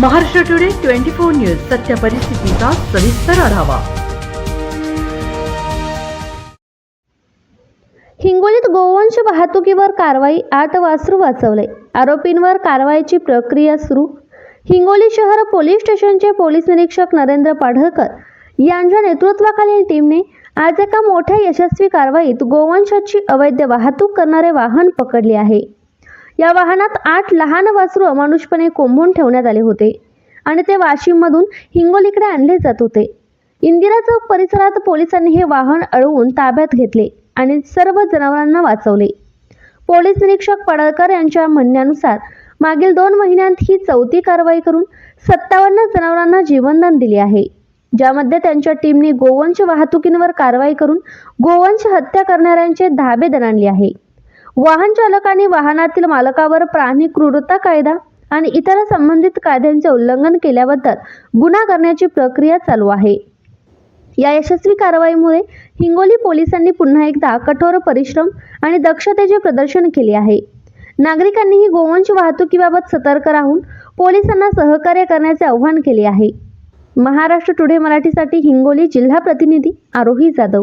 Maharashtra today twenty four news सत्य परिस्थितीचा सविस्तर आढावा. हिंगोलीत गोवंश वाहतुकीवर कारवाई आठ वासरू वाचवले. आरोपींवर कारवाईची प्रक्रिया सुरू. हिंगोली शहर पोलीस स्टेशनचे पोलीस निरीक्षक नरेंद्र पाढळकर यांच्या नेतृत्वाखालील टीमने आज एका मोठ्या यशस्वी कारवाईत गोवंशाची अवैध वाहतूक करणारे वाहन पकडले आहे. या वाहनात आठ लहान वासरू अमानुषपणे कोंबून ठेवण्यात आले होते आणि ते वाशिममधून हिंगोलीकडे आणले जात होते. इंदिरा चौक परिसरात पोलिसांनी हे वाहन अडवून ताब्यात घेतले आणि सर्व जनावरांना वाचवले. पोलीस निरीक्षक पडळकर यांच्या म्हणण्यानुसार मागील दोन महिन्यांत ही चौथी कारवाई करून सत्तावन्न जनावरांना जीवनदान दिले आहे ज्यामध्ये त्यांच्या टीमने गोवंश वाहतुकींवर कारवाई करून गोवंश हत्या करणाऱ्यांचे धाबे दणाणले आहे. वाहन चालकांनी वाहनातील मालकावर प्राणी क्रूरता कायदा आणि इतर संबंधित कायद्यांचे उल्लंघन केल्याबद्दल गुन्हा करण्याची प्रक्रिया चालू आहे. या यशस्वी कारवाईमुळे हिंगोली पोलिसांनी पुन्हा एकदा कठोर परिश्रम आणि दक्षतेचे प्रदर्शन केले आहे. नागरिकांनीही गोवंश वाहतुकीबाबत सतर्क राहून पोलिसांना सहकार्य करण्याचे आवाहन केले आहे. महाराष्ट्र टुडे मराठीसाठी हिंगोली जिल्हा प्रतिनिधी आरोही जाधव.